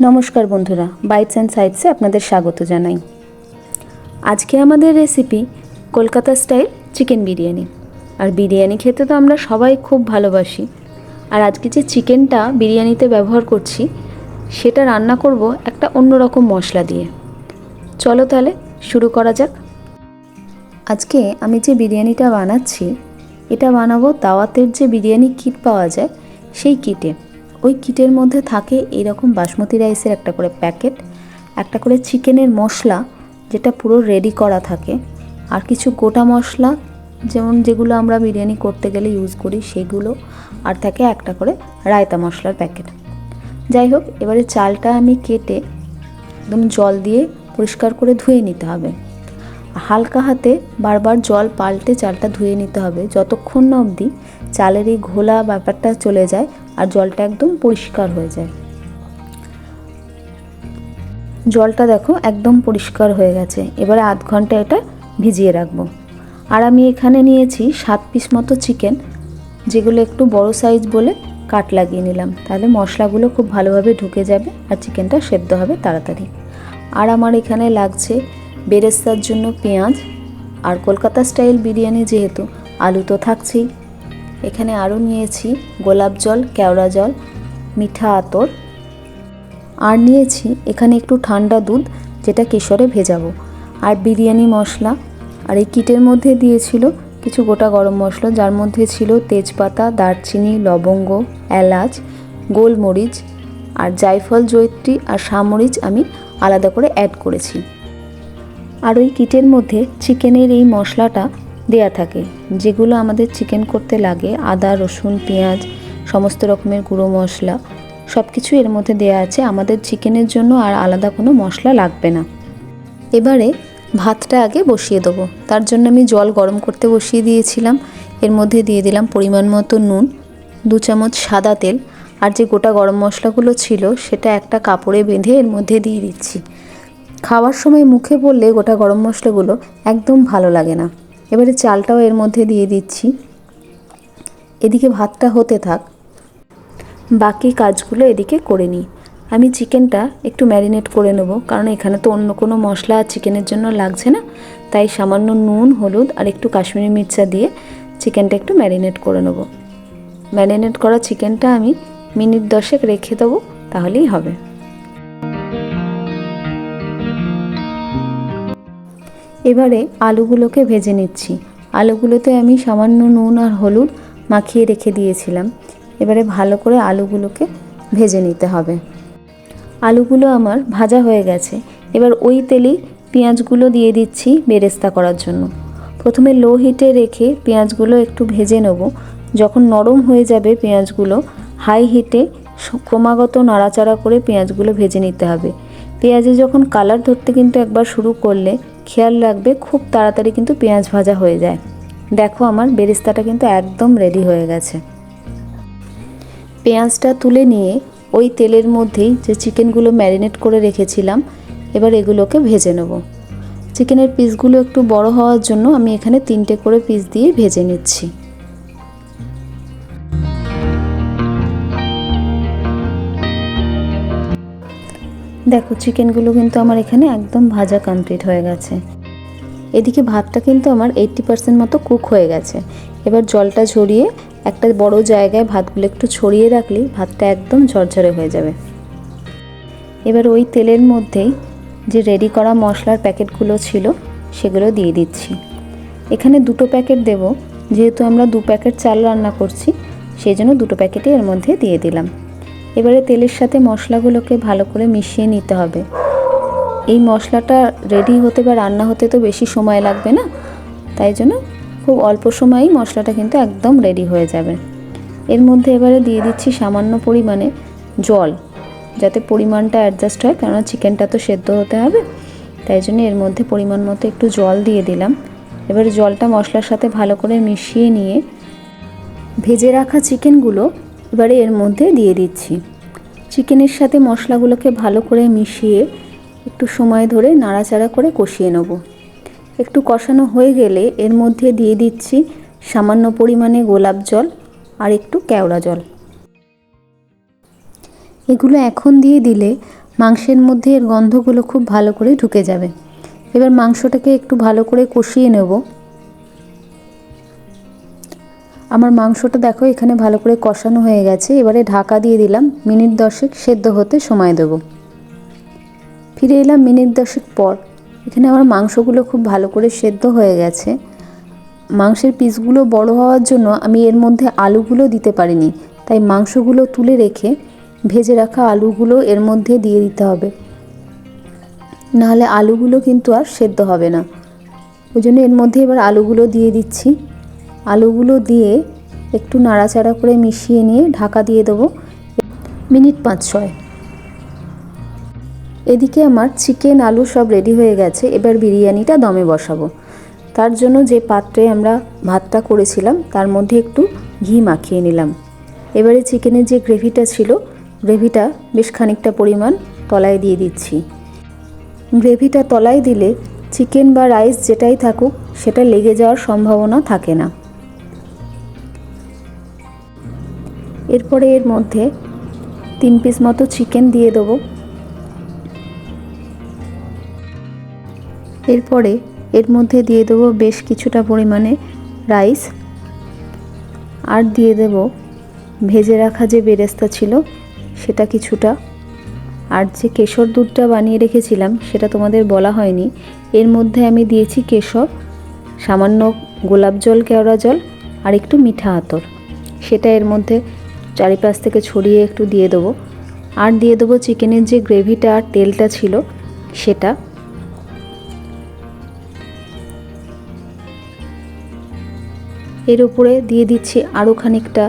নমস্কার বন্ধুরা bytes and সাইটসে আপনাদের স্বাগত জানাই। আজকে আমাদের recipe Kolkata style chicken biryani. আর বিরিয়ানি খেতে তো আমরা সবাই খুব ভালোবাসি। আর আজকে যে চিকেনটা বিরিয়ানিতে ব্যবহার করছি, সেটা রান্না করব একটা অন্যরকম মশলা দিয়ে। চলো তাহলে শুরু করা যাক। আজকে আমি যে বিরিয়ানিটা বানাচ্ছি, এটা বানাবো দাওয়াতের যে বিরিয়ানি কিট পাওয়া যায়, সেই কিটে ওই কিটের মধ্যে থাকে এইরকম বাসমতি রাইসের একটা করে প্যাকেট, একটা করে চিকেনের মশলা যেটা পুরো রেডি করা থাকে, আর কিছু গোটা মশলা যেমন যেগুলো আমরা বিরিয়ানি করতে গেলে ইউজ করি সেগুলো, আর থাকে একটা করে রায়তা মশলার প্যাকেট। যাই হোক, এবারে চালটা আমি কেটে একদম জল দিয়ে পরিষ্কার করে ধুয়ে নিতে হবে। হালকা হাতে বারবার জল পাল্টে চালটা ধুয়ে নিতে হবে, যতক্ষণ না অবধি চালের এই ঘোলা ব্যাপারটা চলে যায় আর জলটা একদম পরিষ্কার হয়ে যায়। জলটা দেখো একদম পরিষ্কার হয়ে গেছে। এবারে আধ ঘণ্টা এটা ভিজিয়ে রাখব। আর আমি এখানে নিয়েছি সাত পিস মতো চিকেন, যেগুলো একটু বড় সাইজ বলে কাট লাগিয়ে নিলাম। তাহলে মশলাগুলো খুব ভালোভাবে ঢুকে যাবে আর চিকেনটা সেদ্ধ হবে তাড়াতাড়ি। আর আমার এখানে লাগছে বেরেস্তার জন্য পেঁয়াজ। আর কলকাতা স্টাইল বিরিয়ানি যেহেতু, আলু তো থাকছেই। এখানে আরও নিয়েছি গোলাপ জল, কেওড়া জল, মিঠা আতর। আর নিয়েছি এখানে একটু ঠান্ডা দুধ, যেটা কেশরে ভেজাবো। আর বিরিয়ানি মশলা। আর এই কিটের মধ্যে দিয়েছিল কিছু গোটা গরম মশলা, যার মধ্যে ছিল তেজপাতা, দারচিনি, লবঙ্গ, এলাচ, গোলমরিচ আর জায়ফল জৈত্রী আর সামরিচ আমি আলাদা করে অ্যাড করেছি। আর ওই কিটের মধ্যে চিকেনের এই মশলাটা দেয়া থাকে, যেগুলো আমাদের চিকেন করতে লাগে, আদা, রসুন, পেঁয়াজ, সমস্ত রকমের গুঁড়ো মশলা সব কিছু এর মধ্যে দেয়া আছে। আমাদের চিকেনের জন্য আর আলাদা কোনো মশলা লাগবে না। এবারে ভাতটা আগে বসিয়ে দেবো। তার জন্য আমি জল গরম করতে বসিয়ে দিয়েছিলাম। এর মধ্যে দিয়ে দিলাম পরিমাণ মতো নুন, দু চামচ সাদা তেল, আর যে গোটা গরম মশলাগুলো ছিল সেটা একটা কাপড়ে বেঁধে এর মধ্যে দিয়ে দিচ্ছি। খাওয়ার সময় মুখে পড়লে গোটা গরম মশলাগুলো একদম ভালো লাগে না। এবারে চালটাও এর মধ্যে দিয়ে দিচ্ছি। এদিকে ভাতটা হতে থাক। বাকি কাজগুলো এদিকে করে নিই। আমি চিকেনটা একটু ম্যারিনেট করে নেব, কারণ এখানে তো অন্য কোনো মশলা চিকেনের জন্য লাগছে না। তাই সামান্য নুন, হলুদ আর একটু কাশ্মীরি মির্চা দিয়ে চিকেনটা একটু ম্যারিনেট করে নেব। ম্যারিনেট করা চিকেনটা আমি মিনিট দশেক রেখে দেবো, তাহলেই হবে। এবারে আলুগুলোকে ভেজে নিচ্ছি। আলুগুলোতে আমি সামান্য নুন আর হলুদ মাখিয়ে রেখে দিয়েছিলাম। এবারে ভালো করে আলুগুলোকে ভেজে নিতে হবে। আলুগুলো আমার ভাজা হয়ে গেছে। এবার ওই তেলেই পেঁয়াজগুলো দিয়ে দিচ্ছি বেরেস্তা করার জন্য। প্রথমে লো হিটে রেখে পেঁয়াজগুলো একটু ভেজে নেব। যখন নরম হয়ে যাবে পেঁয়াজগুলো, হাই হিটে ক্রমাগত নাড়াচাড়া করে পেঁয়াজগুলো ভেজে নিতে হবে। পেঁয়াজে যখন কালার ধরতে কিন্তু একবার শুরু করলে খেয়াল রাখবে, খুব তাড়াতাড়ি কিন্তু পেঁয়াজ ভাজা হয়ে যায়। দেখো আমার বেরিস্তাটা কিন্তু একদম রেডি হয়ে গেছে। পেঁয়াজটা তুলে নিয়ে ওই তেলের মধ্যেই যে চিকেনগুলো ম্যারিনেট করে রেখেছিলাম, এবার এগুলোকে ভেজে নেব। চিকেনের পিসগুলো একটু বড় হওয়ার জন্য আমি এখানে তিনটে করে পিস দিয়ে ভেজে নিচ্ছি। দেখো চিকেনগুলো কিন্তু আমার এখানে একদম ভাজা কমপ্লিট হয়ে গেছে। এদিকে ভাতটা কিন্তু আমার এইট্টি পার্সেন্ট মতো কুক হয়ে গেছে। এবার জলটা ঝরিয়ে একটা বড় জায়গায় ভাতগুলো একটু ছড়িয়ে রাখলেই ভাতটা একদম ঝরঝরে হয়ে যাবে। এবার ওই তেলের মধ্যেই যে রেডি করা মশলার প্যাকেটগুলো ছিল, সেগুলো দিয়ে দিচ্ছি। এখানে দুটো প্যাকেট দেব, যেহেতু আমরা দু প্যাকেট চাল রান্না করছি, সেই জন্য দুটো প্যাকেটই এর মধ্যে দিয়ে দিলাম। এবারে তেলের সাথে মশলাগুলোকে ভালো করে মিশিয়ে নিতে হবে। এই মশলাটা রেডি হতে বা রান্না হতে তো বেশি সময় লাগবে না, তাই জন্য খুব অল্প সময়েই মশলাটা কিন্তু একদম রেডি হয়ে যাবে। এর মধ্যে এবারে দিয়ে দিচ্ছি সামান্য পরিমাণে জল, যাতে পরিমাণটা অ্যাডজাস্ট হয়, কেননা চিকেনটা তো সেদ্ধ হতে হবে, তাই জন্য এর মধ্যে পরিমাণ মতো একটু জল দিয়ে দিলাম। এবারে জলটা মশলার সাথে ভালো করে মিশিয়ে নিয়ে ভেজে রাখা চিকেনগুলো এবারে এর মধ্যে দিয়ে দিচ্ছি। চিকেনের সাথে মশলাগুলোকে ভালো করে মিশিয়ে একটু সময় ধরে নাড়াচাড়া করে কষিয়ে নেব। একটু কষানো হয়ে গেলে এর মধ্যে দিয়ে দিচ্ছি সামান্য পরিমাণে গোলাপ জল আর একটু কেওড়া জল। এগুলো এখন দিয়ে দিলে মাংসের মধ্যে এর গন্ধগুলো খুব ভালো করে ঢুকে যাবে। এবার মাংসটাকে একটু ভালো করে কষিয়ে নেব। আমার মাংসটা দেখো, এখানে ভালো করে কষানো হয়ে গেছে। এবারে ঢাকা দিয়ে দিলাম, মিনিট দশেক সেদ্ধ হতে সময় দেব। ফিরে এলাম মিনিট দশেক পর। এখানে আমার মাংসগুলো খুব ভালো করে সেদ্ধ হয়ে গেছে। মাংসের পিসগুলো বড় হওয়ার জন্য আমি এর মধ্যে আলুগুলো দিতে পারিনি। তাই মাংসগুলো তুলে রেখে ভেজে রাখা আলুগুলো এর মধ্যে দিয়ে দিতে হবে। নাহলে আলুগুলো কিন্তু আর সেদ্ধ হবে না। ওই জন্য এর মধ্যে এবার আলুগুলো দিয়ে দিচ্ছি। আলুগুলো দিয়ে একটু নাড়াচাড়া করে মিশিয়ে নিয়ে ঢাকা দিয়ে দেবো। মিনিট পাঁচ ছয়। এদিকে আমার চিকেন, আলু সব রেডি হয়ে গেছে। এবার বিরিয়ানিটা দমে বসাবো। তার জন্য যে পাত্রে আমরা ভাতটা করেছিলাম, তার মধ্যে একটু ঘি মাখিয়ে নিলাম। এবারে চিকেনের যে গ্রেভিটা ছিল, গ্রেভিটা বেশ খানিকটা পরিমাণ তলায় দিয়ে দিচ্ছি। গ্রেভিটা তলায় দিলে চিকেন বা রাইস যেটাই থাকুক, সেটা লেগে যাওয়ার সম্ভাবনা থাকে না। এরপরে এর মধ্যে তিন পিস মতো চিকেন দিয়ে দেবো। এরপরে এর মধ্যে দিয়ে দেবো বেশ কিছুটা পরিমাণে রাইস আর দিয়ে দেব ভেজে রাখা যে বেরেস্তা ছিল, সেটা কিছুটা। আর যে কেশর দুধটা বানিয়ে রেখেছিলাম, সেটা তোমাদের বলা হয়নি। এর মধ্যে আমি দিয়েছি কেশর, সামান্য গোলাপ জল, কেওড়া জল, আর একটু মিঠা আতর। সেটা এর মধ্যে চারিপাশ থেকে ছড়িয়ে একটু দিয়ে দেবো। আর দিয়ে দেবো চিকেনের যে গ্রেভিটা আর তেলটা ছিল, সেটা। এর উপরে দিয়ে দিচ্ছি আরও খানিকটা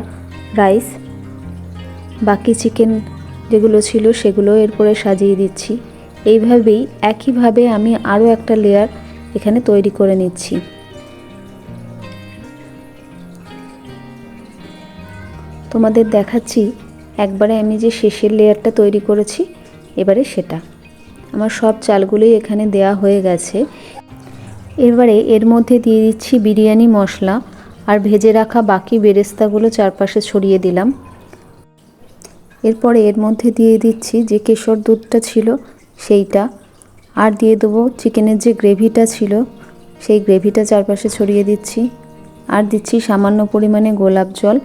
রাইস। বাকি চিকেন যেগুলো ছিল সেগুলো এরপরে সাজিয়ে দিচ্ছি। এইভাবেই, একইভাবে আমি আরও একটা লেয়ার এখানে তৈরি করে নিচ্ছি। তোমাদের দেখাচ্ছি, একবারে আমি যে শেষের লেয়ারটা তৈরি করেছি, এবারে সেটা। আমার সব চালগুলোই এখানে দেয়া হয়ে গেছে। এবারে এর মধ্যে দিয়ে দিচ্ছি বিরিয়ানি মশলা আর ভেজে রাখা বাকি বেরেস্তাগুলো চারপাশে ছড়িয়ে দিলাম। এরপরে এর মধ্যে দিয়ে দিচ্ছি যে কেশর দুধটা ছিল সেইটা আর দিয়ে দেবো চিকেনের যে গ্রেভিটা ছিল, সেই গ্রেভিটা চারপাশে ছড়িয়ে দিচ্ছি। আর দিচ্ছি সামান্য পরিমাণে গোলাপ জল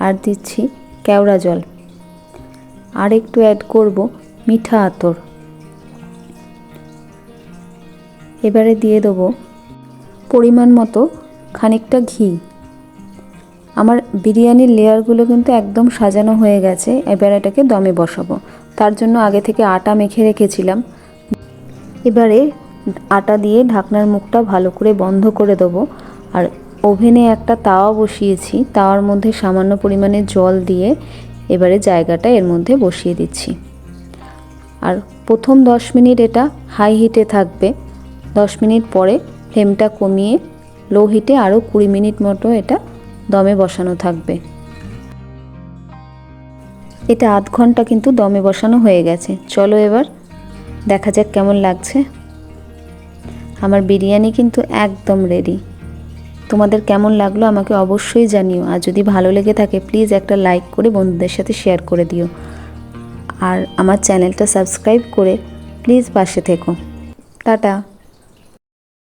আর দিচ্ছি কেওড়া জল। আর একটু অ্যাড করব মিঠা আতর। এবারে দিয়ে দেবো পরিমাণ মতো খানিকটা ঘি। আমার বিরিয়ানির লেয়ারগুলো কিন্তু একদম সাজানো হয়ে গেছে, এবার এটাকে দমে বসাবো। তার জন্য আগে থেকে আটা মেখে রেখেছিলাম। এবারে আটা দিয়ে ঢাকনার মুখটা ভালো করে বন্ধ করে দেবো। আর ওভেনে একটা তাওয়া বসিয়েছি, তাওয়ার মধ্যে সামান্য পরিমাণে জল দিয়ে এবারে জায়গাটা এর মধ্যে বসিয়ে দিচ্ছি। আর প্রথম দশ মিনিট এটা হাই হিটে থাকবে। দশ মিনিট পরে ফ্লেমটা কমিয়ে লো হিটে আরও কুড়ি মিনিট মতো এটা দমে বসানো থাকবে। এটা আধ ঘণ্টা কিন্তু দমে বসানো হয়ে গেছে। চলো এবার দেখা যাক কেমন লাগছে। আমার বিরিয়ানি কিন্তু একদম রেডি তোমাদের কেমন লাগল আমাকে অবশ্যই জানিও। আর যদি ভালো লেগে থাকে প্লিজ একটা লাইক করে বন্ধুদের সাথে শেয়ার করে দিও। আর আমার চ্যানেলটা সাবস্ক্রাইব করে প্লিজ পাশে থেকো। টাটা।